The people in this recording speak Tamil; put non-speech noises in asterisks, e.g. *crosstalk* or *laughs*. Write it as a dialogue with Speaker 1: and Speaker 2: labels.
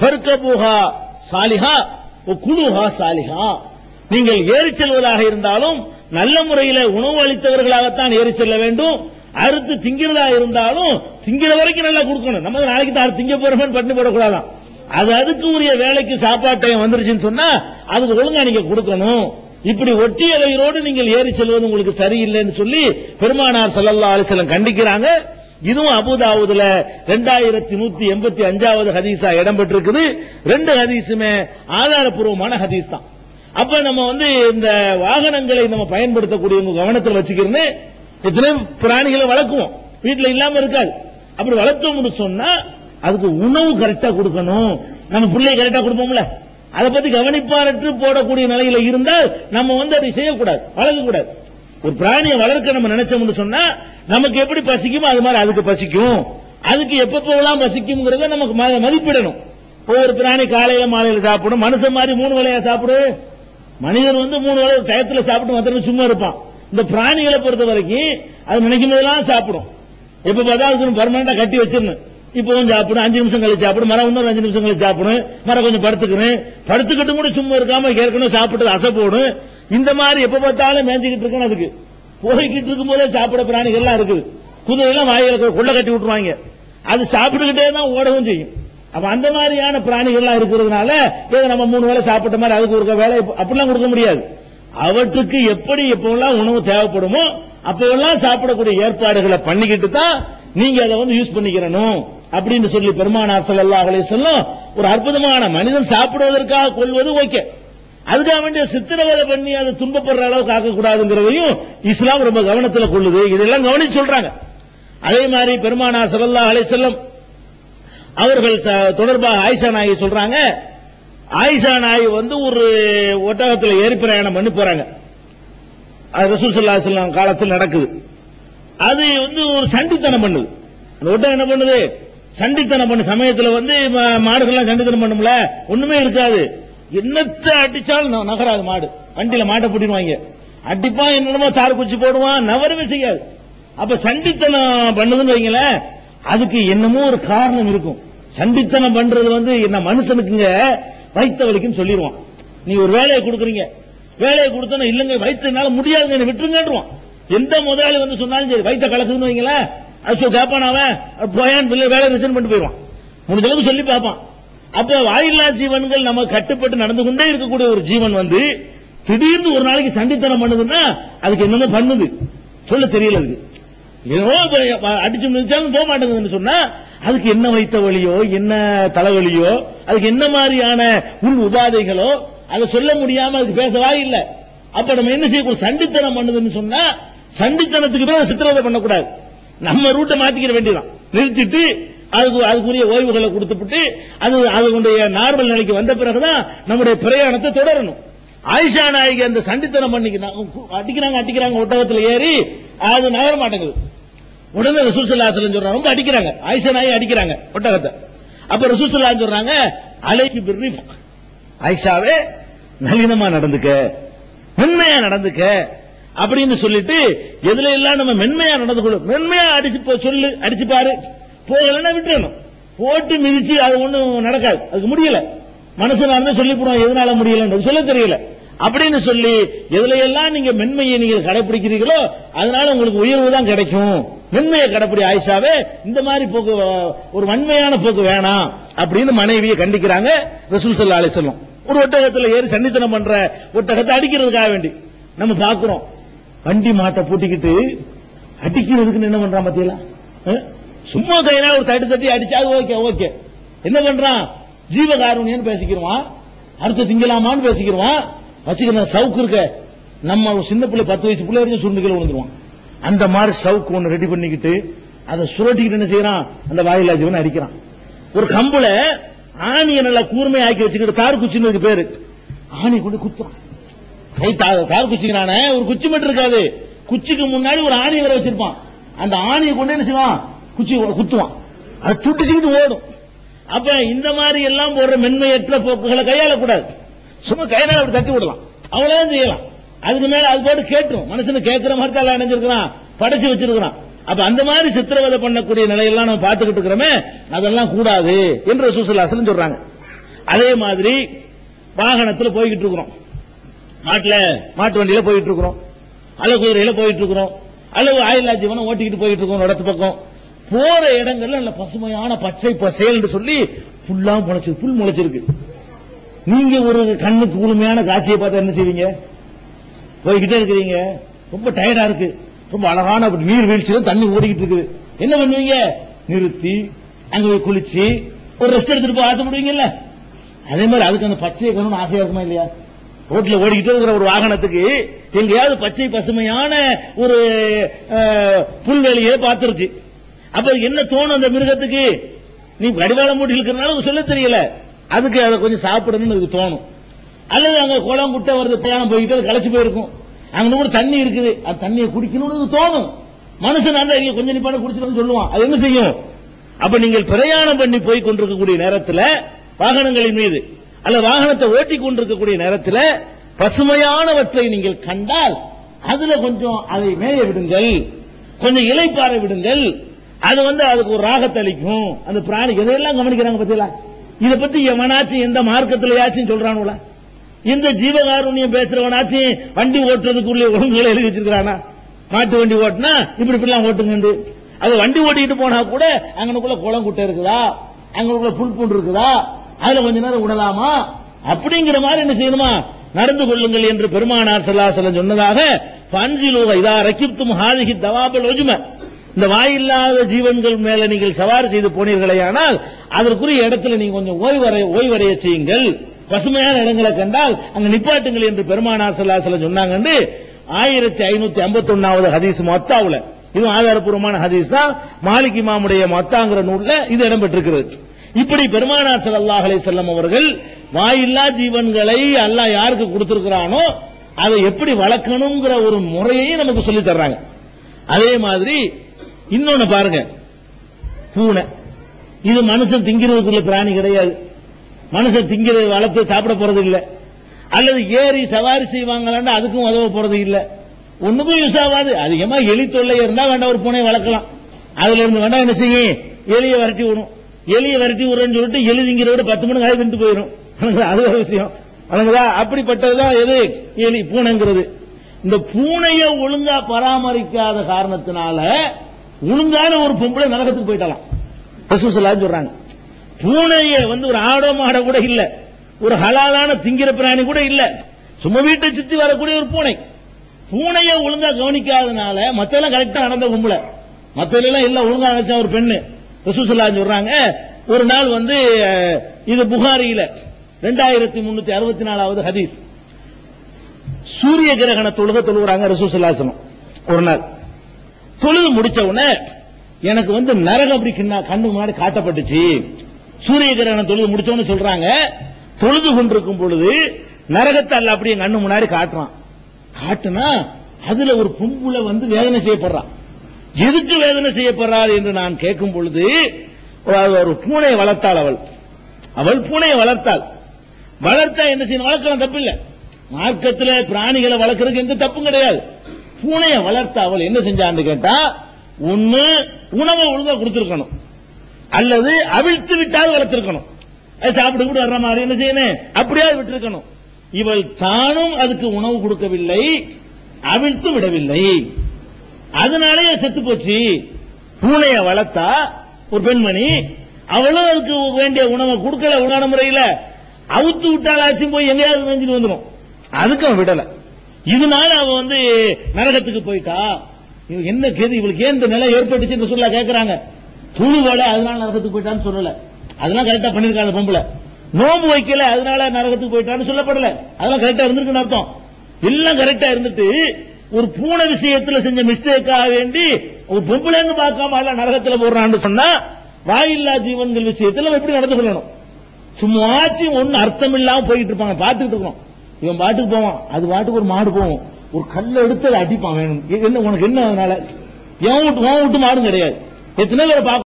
Speaker 1: ஃபர்கபுஹா சாலிஹா குழுஹா சாலிஹா. நீங்கள் ஏறி செல்வதாக இருந்தாலும் நல்ல முறையில உணவு அளித்தவர்களாகத்தான் ஏறி செல்ல வேண்டும். அறுத்து திங்கிறதா இருந்தாலும் திங்கிற வரைக்கும் நல்லா கொடுக்கணும். நம்ம நாளைக்கு தான் திங்க போறோம்னு பண்ணி போடக்கூடாதான். அது அதுக்கு உரிய வேலைக்கு சாப்பாட்டை வந்துருச்சுன்னு சொன்னா அதுக்கு ஒழுங்கா நீங்க கொடுக்கணும். இப்படி ஒட்டிய வயிறோடு நீங்கள் ஏறி செல்வது உங்களுக்கு சரியில்லைன்னு சொல்லி பெருமானார் ஸல்லல்லாஹு அலிசலம் கண்டிக்கிறாங்க. இதுவும் அபுதாவுதுல ரெண்டாயிரத்தி நூத்தி எண்பத்தி அஞ்சாவது ஹதீஸா இடம்பெற்றிருக்குது. ரெண்டு ஹதீஸுமே ஆதாரப்பூர்வமான ஹதீஸ் தான். அப்ப நம்ம வந்து இந்த வாகனங்களை நம்ம பயன்படுத்தக்கூடியவங்க கவனத்தில் வச்சுக்கிறது எத்தனை பிராணிகளை வளர்க்குவோம். வீட்டுல இல்லாம இருக்காது. அப்படி வளர்த்தோம்னு சொன்னா அதுக்கு உணவு கரெக்டா கொடுக்கணும். நம்ம பிள்ளை கரெக்டா கொடுப்போம்ல. அதை பத்தி கவனிப்பாரற்று போடக்கூடிய நிலையில இருந்தால் நம்ம வந்து அதை செய்யக்கூடாது வளர்க்கக்கூடாது. ஒரு பிராணியை வளர்க்க நம்ம நினைச்சோம்னு சொன்னா நமக்கு எப்படி பசிக்குமோ அது மாதிரி அதுக்கு பசிக்கும். அதுக்கு எப்பப்போலாம் பசிக்கும்ங்கிறத நமக்கு மதிப்பிடணும். ஒவ்வொரு பிராணி காலையில மாலையில சாப்பிடும் மனுஷன் மாதிரி மூணு வேலையா சாப்பிடு. மனிதன் வந்து மூணு வேளை டயத்துல சாப்பிட்டு வந்துட்டு சும்மா இருப்பான். இந்த பிராணிகளை பொறுத்த வரைக்கும் அது நினைக்கும் போதெல்லாம் சாப்பிடும். எப்ப பார்த்தா அதுக்கு பர்மனண்டா கட்டி வச்சிருந்தேன் இப்போ கொஞ்சம் சாப்பிடும் அஞ்சு நிமிஷம் கழிச்சு சாப்பிடும் மரம் இன்னொரு அஞ்சு நிமிஷம் கழிச்சு சாப்பிடும் மரம் கொஞ்சம் படுத்துக்கணும். படுத்துக்கிட்டு கூட சும்மா இருக்காம ஏற்கனவே சாப்பிட்டு அசை போடும். இந்த மாதிரி எப்ப பார்த்தாலும் மேஞ்சிக்கிட்டு இருக்கணும் அதுக்கு. போய்கிட்டு இருக்கும் போதே சாப்பிட பிராணிகள் எல்லாம் இருக்குது குதிரையெல்லாம் வாயில கொள்ள கட்டி விட்டுருவாங்க. அது சாப்பிட்டுக்கிட்டே தான் ஓடவும் செய்யும். அப்ப அந்த மாதிரியான பிராணிகள்லாம் இருக்கிறதுனால ஏதோ நம்ம மூணு வேளை சாப்பிட்ட மாதிரி அதுக்கு ஒரு வேலை அப்படிலாம் கொடுக்க முடியாது. அவற்றுக்கு எப்படி எப்பவெல்லாம் உணவு தேவைப்படுமோ அப்பவெல்லாம் சாப்பிடக்கூடிய ஏற்பாடுகளை பண்ணிக்கிட்டு தான் நீங்க அதை வந்து யூஸ் பண்ணிக்கிறணும். அப்படின்னு சொல்லி பெருமானார் ஸல்லல்லாஹு அலைஹி சொல்லும் ஒரு அற்புதமான மனிதன் சாப்பிடுவதற்காக கொள்வது ஓகே. அதுக்காக வேண்டிய சித்திரவதை பண்ணி அதை துன்பப்படுற அளவுக்கு ஆக்கக்கூடாதுங்கிறதையும் இஸ்லாம் ரொம்ப கவனத்தில் கொள்ளுது. இதெல்லாம் கவனிச்சு சொல்றாங்க. அதே மாதிரி பெருமானா ஸல்லல்லாஹு அலை செல்லம் அவர்கள் ச- தொடர்பாக ஆயிஷா நாயகி சொல்றாங்க. ஆயிஷா நாயி வந்து ஒரு ஒட்டகத்தில் ஏறி பிரயாணம் பண்ணி போறாங்க. அது ரசூல் ஸல்லல்லாஹு காலத்தில் நடக்குது. அது வந்து ஒரு சண்டித்தனம் பண்ணுது. அந்த ஒட்டகம் என்ன பண்ணுது? சண்டித்தனம் பண்ணு சமயத்தில் வந்து மாடுகள்லாம் சண்டித்தனம் பண்ணும்ல? ஒண்ணுமே இருக்காது. என்னத்தை அடிச்சாலும் நான் நகராது மாடு. வண்டியில மாட்டை பிடிவாங்க அடிப்பான் என்னமோ தார் குச்சி போடுவான் நவரவே செய்யாது. அப்ப சண்டித்தனம் பண்ணுதுன்னு வைங்களேன் அதுக்கு என்னமோ ஒரு காரணம் இருக்கும். சண்டித்தனம் பண்றது வந்து என்ன மனுஷனுக்குங்க வைத்த வலிக்குன்னு சொல்லிடுவான். நீ ஒரு வேலையை கொடுக்குறீங்க. வேலையை கொடுத்தோன்னா இல்லங்க வைத்தனால முடியாதுங்க என்னை விட்டுருங்கன்றுவான். எந்த முதலாளி வந்து சொன்னாலும் சரி வைத்த கலக்குதுன்னு வைங்களேன் அது சொல் கேப்பான் அவன் போயான் போயான்னு வேலை ரிசைன் பண்ணிட்டு போயிடுவான். முடிஞ்சளவுக்கு சொல்லி பார்ப்பான். அப்ப வாயில்லா ஜீவன்கள் நம்ம கட்டுப்பட்டு நடந்து கொண்டே இருக்கக்கூடிய ஒரு ஜீவன் வந்து திடீர்னு ஒரு நாளைக்கு சண்டித்தனம் பண்ணுதுன்னா அதுக்கு என்னென்ன பண்ணுது? சொல்ல தெரியல அதுக்கு. ஏதோ அடிச்சு முடிச்சாலும் போக மாட்டேங்குதுன்னு சொன்னா அதுக்கு என்ன வைத்த வலியோ என்ன தலைவலியோ அதுக்கு என்ன மாதிரியான உள் உபாதைகளோ அதை சொல்ல முடியாம அதுக்கு பேசவா இல்ல. அப்ப நம்ம என்ன செய்யக்கூடாது சண்டித்தனம் பண்ணுதுன்னு சொன்னா சண்டித்தனத்துக்கு தான் சித்திரவதை பண்ணக்கூடாது. நம்ம ரூட்டை மாத்திக்கிற வேண்டியதான் நிறுத்திட்டு அதுக்கு அதுக்குரிய ஓய்வுகளை கொடுத்துட்டு அது அதனுடைய நார்மல் நிலைக்கு வந்த பிறகுதான் நம்முடைய பிரயாணத்தை தொடரணும். ஆயிஷா நாயகி அந்த சண்டித்தனம் பண்ணிக்கிறாங்க அடிக்கிறாங்க அடிக்கிறாங்க ஒட்டகத்துல ஏறி அது நகர மாட்டேங்குது. உடனே ரசூசல்லாசலம் சொல்றாங்க ரொம்ப அடிக்கிறாங்க. ஆயிஷா நாயகி அடிக்கிறாங்க ஒட்டகத்தை. அப்ப ரசூசல்லா சொல்றாங்க அலைக்கு பிரி ஆயிஷாவே நளினமா நடந்துக்க மென்மையா நடந்துக்க அப்படின்னு சொல்லிட்டு எதுல எல்லாம் நம்ம மென்மையா நடந்து கொள்ளும் மென்மையா அடிச்சு போ- சொல்லு அடிச்சு பாரு. போகலன்னா விட்டுறணும். போட்டு மிதிச்சு அது ஒண்ணும் நடக்காது. அதுக்கு முடியல. மனசுல இருந்து சொல்லி போடுவோம் எதனால முடியலன்றது. சொல்ல தெரியல. அப்படின்னு சொல்லி எதுல எல்லாம் நீங்க மென்மையை நீங்க கடைபிடிக்கிறீங்களோ அதனால உங்களுக்கு உயர்வு தான் கிடைக்கும். மென்மையை கடைப்பிடி ஆயிஷாவே இந்த மாதிரி போக்கு ஒரு வன்மையான போக்கு வேணாம் அப்படின்னு மனைவியை கண்டிக்கிறாங்க ரசூல் சல்லா அலிசல்லம் ஒரு ஒட்டகத்துல ஏறி சன்னித்தனம் பண்ற ஒட்டகத்தை அடிக்கிறதுக்காக வேண்டி நம்ம பாக்குறோம் வண்டி மாட்டை பூட்டிக்கிட்டு அடிக்கிறதுக்குன்னு என்ன பண்றான் பாத்தீங்களா? சும்மா கையினா ஒரு தட்டு தட்டி அடிச்சா ஓகே ஓகே. என்ன பண்றான்? ஜீவகாருண்யன்னு பேசிக்கிறவான் அடுத்து திங்கலாமான்னு பேசிக்கிறவான் வச்சுக்கிற சவுக்கு இருக்க நம்ம சின்ன பிள்ளை பத்து வயசு பிள்ளை வரைக்கும் சுருண்டு கீழே விழுந்துருவான். அந்த மாதிரி சவுக்கு ஒன்று ரெடி பண்ணிக்கிட்டு அதை சுரட்டிக்கிட்டு என்ன செய்யறான்? அந்த வாயிலா ஜீவன் அடிக்கிறான். ஒரு கம்புல ஆணியை நல்லா கூர்மையாக்கி வச்சுக்கிட்டு தார் குச்சின்னு பேரு. ஆணி கொண்டு குத்துறான். கை தா- தார் குச்சிக்கிறானே ஒரு குச்சி மட்டும் இருக்காது. குச்சிக்கு முன்னாடி ஒரு ஆணி வர வச்சிருப்பான். அந்த ஆணியை கொண்டு என்ன செய்வான்? குச்சி குத்துவான். அது துட்டிச்சுக்கிட்டு ஓடும். அப்ப இந்த மாதிரி எல்லாம் போடுற மென்மையற்ற போக்குகளை கையாளக்கூடாது. சும்மா கையால அப்படி தட்டி விடலாம். அவ்வளவுதான் செய்யலாம். அதுக்கு மேல அது போட்டு கேட்டும். மனுஷனு கேட்கிற மாதிரி தான் எல்லாம் படைச்சு வச்சிருக்கிறான். அப்ப அந்த மாதிரி சித்திரவதை பண்ணக்கூடிய நிலையெல்லாம் நம்ம பார்த்துக்கிட்டு இருக்கிறோமே அதெல்லாம் கூடாது என்று சுசலாசலம் சொல்றாங்க. அதே மாதிரி வாகனத்தில் போய்கிட்டு இருக்கிறோம். மாட்டுல மாட்டு வண்டியில போயிட்டு இருக்கிறோம். அல்லது குதிரையில போயிட்டு இருக்கிறோம். அல்லது ஆயிலா ஜீவனம் ஓட்டிக்கிட்டு போயிட்டு இருக்கோம் இடத்து பக்கம். போற இடங்கள்ல நல்ல பசுமையான பச்சை பசேல் என்று சொல்லி புல்லா முளைச்சு புல் முளைச்சிருக்கு. நீங்க ஒரு கண்ணுக்கு குளுமையான காட்சியை பார்த்தா என்ன செய்வீங்க? போய்கிட்டே இருக்கிறீங்க. ரொம்ப டயர்டா இருக்கு. ரொம்ப அழகான அப்படி நீர் வீழ்ச்சியில தண்ணி ஓடிக்கிட்டு இருக்குது. என்ன பண்ணுவீங்க? நிறுத்தி அங்க போய் குளிச்சு ஒரு ரெஸ்ட் எடுத்துட்டு போய் ஆசைப்படுவீங்கல்ல அதே மாதிரி அதுக்கு அந்த பச்சையை கணும்னு ஆசையா இருக்குமா இல்லையா? ரோட்ல ஓடிக்கிட்டே இருக்கிற ஒரு வாகனத்துக்கு எங்கேயாவது பச்சை பசுமையான ஒரு புல்வெளியே புல்வெளியை பார்த்துருச்சு. அப்ப என்ன தோணும் அந்த மிருகத்துக்கு? நீ கடிவாளம் மூட்டி இருக்கிறனால சொல்ல தெரியல. அதுக்கு அதை கொஞ்சம் சாப்பிடணும்னு அதுக்கு தோணும். அல்லது அங்க குளம் குட்டை வருது பிரயாணம் போய்கிட்டு அது களைச்சு போயிருக்கும். அங்க கூட தண்ணி இருக்குது. அந்த தண்ணியை குடிக்கணும்னு தோணும். மனுஷன் அந்த இங்க கொஞ்சம் நிப்பாட குடிச்சிடணும்னு சொல்லுவான். அது என்ன செய்யும்? அப்ப நீங்கள் பிரயாணம் பண்ணி போய் கொண்டிருக்கக்கூடிய நேரத்தில் வாகனங்களின் மீது அல்ல வாகனத்தை ஓட்டி கொண்டிருக்கக்கூடிய நேரத்தில் பசுமையானவற்றை நீங்கள் கண்டால் அதுல கொஞ்சம் அதை மேய விடுங்கள். கொஞ்சம் இலைப்பாற விடுங்கள். அது வந்து அதுக்கு ஒரு ராகத்தை அளிக்கும். அந்த பிராணி எதையெல்லாம் கவனிக்கிறாங்க பத்தியெல்லாம்? இதை பத்தி எவனாச்சும் எந்த மார்க்கத்திலயாச்சும் சொல்றானுல இந்த ஜீவகாருண்யம் பேசுறவனாச்சும் வண்டி ஓட்டுறதுக்குள்ளே ஒழுங்குகளை எழுதி வச்சிருக்கானா மாட்டு வண்டி ஓட்டினா இப்படி இப்படிலாம் ஓட்டுங்க அது வண்டி ஓட்டிட்டு போனா கூட அங்கனுக்குள்ள குளம் குட்டை இருக்குதா? அங்கனுக்குள்ள புல் பூண்டு இருக்குதா? அதுல கொஞ்ச நேரம் விடலாமா அப்படிங்கிற மாதிரி என்ன செய்யணுமா? நடந்து கொள்ளுங்கள் என்று பெருமானார் சொல்ல சொன்னதாக பன்சிலூக இதா ரக்கிப்தும் ஹாதிஹி தவாபல் ஒஜும இந்த வாயில்லாத ஜீவன்கள் மேல நீங்கள் சவாரி செய்து போனீர்களே ஆனால் அதற்குரிய இடத்துல நீங்க கொஞ்சம் ஓய்வறை ஓய்வடைய செய்யுங்கள். பசுமையான இடங்களை கண்டால் அங்க நிப்பாட்டுங்கள் என்று பெருமானார் ஸல்லல்லாஹு சொன்னாங்கன்னு ஆயிரத்தி ஐநூத்தி ஐம்பத்தி ஒன்னாவது ஹதீஸ் மொத்தாவுல. இது ஆதாரபூர்வமான ஹதீஸ் தான். மாலிக் இமாமுடைய மொத்தாங்கிற நூல்ல இது இடம்பெற்றிருக்கிறது. இப்படி பெருமானார் ஸல்லல்லாஹு செல்லம் அவர்கள் வாயில்லா ஜீவன்களை அல்லாஹ் யாருக்கு கொடுத்திருக்கிறானோ அதை எப்படி வளர்க்கணுங்கிற ஒரு முறையையும் நமக்கு சொல்லி தர்றாங்க. அதே மாதிரி இன்னொன்னு பாருங்க. பூனை. இது மனுஷன் திங்கிறதுக்குள்ள பிராணி கிடையாது. மனுஷன் திங்கிறது வளர்த்து சாப்பிட போறது இல்ல. அல்லது ஏறி சவாரி செய்வாங்களாண்டா அதுக்கும் உதவ போறது இல்ல. ஒண்ணுக்கும் யூஸ் ஆகாது. அதிகமா எலி தொல்லை இருந்தா வேண்டாம் ஒரு பூனை வளர்க்கலாம். அதுல இருந்து வேண்டாம் என்ன செய்யும் எலியை வரட்டி விடும். எலியை வரட்டி விடுறேன்னு சொல்லிட்டு எலி திங்கிறத பத்து மணி ஆகி திண்டு போயிடும். *laughs* அது ஒரு விஷயம். வணங்குதா அப்படிப்பட்டதுதான் எது? எலி பூனைங்கிறது. இந்த பூனையை ஒழுங்கா பராமரிக்காத காரணத்தினால ஒழுங்கான ஒரு பொம்பளை நரகத்துக்கு போயிட்டலாம் ரசூசலான்னு சொல்றாங்க. பூனைய வந்து ஒரு ஆடோ மாட கூட இல்ல. ஒரு ஹலாலான திங்கிற பிராணி கூட இல்ல. சும்மா வீட்டை சுத்தி வரக்கூடிய ஒரு பூனை. பூனைய ஒழுங்கா கவனிக்காதனால மத்தெல்லாம் கரெக்டா நடந்த பொம்பளை. மத்ததுல எல்லாம் இல்ல ஒழுங்கா நினைச்சா ஒரு பெண்ணு. ரசூசல்லா சொல்றாங்க. ஒரு நாள் வந்து இது புகாரியில ரெண்டாயிரத்தி முன்னூத்தி அறுபத்தி நாலாவது ஹதீஸ். சூரிய கிரகண தொழுக தொழுகிறாங்க ரசூசல்லாசனம் ஒரு நாள். தொழுது முடிச்ச உடனே எனக்கு வந்து நரகம் அப்படி கிண்ணா கண்ணு முன்னாடி காட்டப்பட்டுச்சு. சூரிய கிரகணம் தொழுது முடிச்சவனு சொல்றாங்க. தொழுது கொண்டிருக்கும் பொழுது நரகத்தை அல்ல அப்படியே கண்ணு முன்னாடி காட்டுறான். காட்டுனா அதுல ஒரு பும்புல வந்து வேதனை செய்யப்படுறான். எதுக்கு வேதனை செய்யப்படுறாரு என்று நான் கேட்கும் பொழுது ஒரு- பூனையை வளர்த்தாள் அவள். அவள் பூனையை வளர்த்தாள். வளர்த்தா என்ன செய்யணும்? வளர்க்கலாம் தப்பில்லை. மார்க்கத்தில் பிராணிகளை வளர்க்கறதுக்கு எந்த தப்பும் கிடையாது. பூனையை வளர்த்த அவள் என்ன செஞ்சான்னு கேட்டா ஒண்ணு உணவை ஒழுங்கா கொடுத்திருக்கணும். அல்லது அவிழ்த்து விட்டால் வளர்த்திருக்கணும். அது சாப்பிட்டு கூட வர்ற மாதிரி என்ன செய்யணும்? அப்படியே விட்டுருக்கணும். இவள் தானும் அதுக்கு உணவு கொடுக்கவில்லை அவிழ்த்து விடவில்லை. அதனாலேயே செத்து போச்சு. பூனையை வளர்த்தா ஒரு பெண்மணி அவளும் அதுக்கு வேண்டிய உணவை கொடுக்கல உணான முறையில். அவுத்து விட்டாலாச்சும் போய் எங்கேயாவது மேஞ்சிட்டு வந்துடும் அதுக்கு அவன் விடலை. இதனால அவ வந்து நரகத்துக்கு போயிட்டா? என்ன கேது? இவளுக்கு ஏன் இந்த நிலை ஏற்பட்டுச்சுன்னு சொல்ல கேக்குறாங்க. துணுவல அதனால நரகத்துக்கு போயிட்டான்னு சொல்லல. அதெல்லாம் கரெக்டா பண்ணிருக்காங்க பொம்பளை. நோம்பு வைக்கல அதனால நரகத்துக்கு போயிட்டான்னு சொல்லப்படல. அதெல்லாம் கரெக்டா இருந்திருக்குன்னு அர்த்தம். எல்லாம் கரெக்டா இருந்துட்டு ஒரு பூனை விஷயத்துல செஞ்ச மிஸ்டேக்காக வேண்டி ஒரு பொம்பளைன்னு பார்க்காம எல்லாம் நரகத்துல போடுறான்னு சொன்னா வாயில்லா ஜீவன்கள் விஷயத்துல எப்படி நடந்து கொள்ளணும்? சும்மாச்சும் ஒன்னும் அர்த்தம் இல்லாம போயிட்டு இருப்பாங்க. பார்த்துட்டு இருக்கோம் இவன் பாட்டுக்கு போவான். அது பாட்டுக்கு ஒரு மாடு போகும். ஒரு கல்லை எடுத்து அதை அடிப்பான் வேணும். என்ன உனக்கு என்ன அதனால? எவன் விட்டு உன் விட்டு மாடும் கிடையாது. எத்தனை பேரை பார்க்க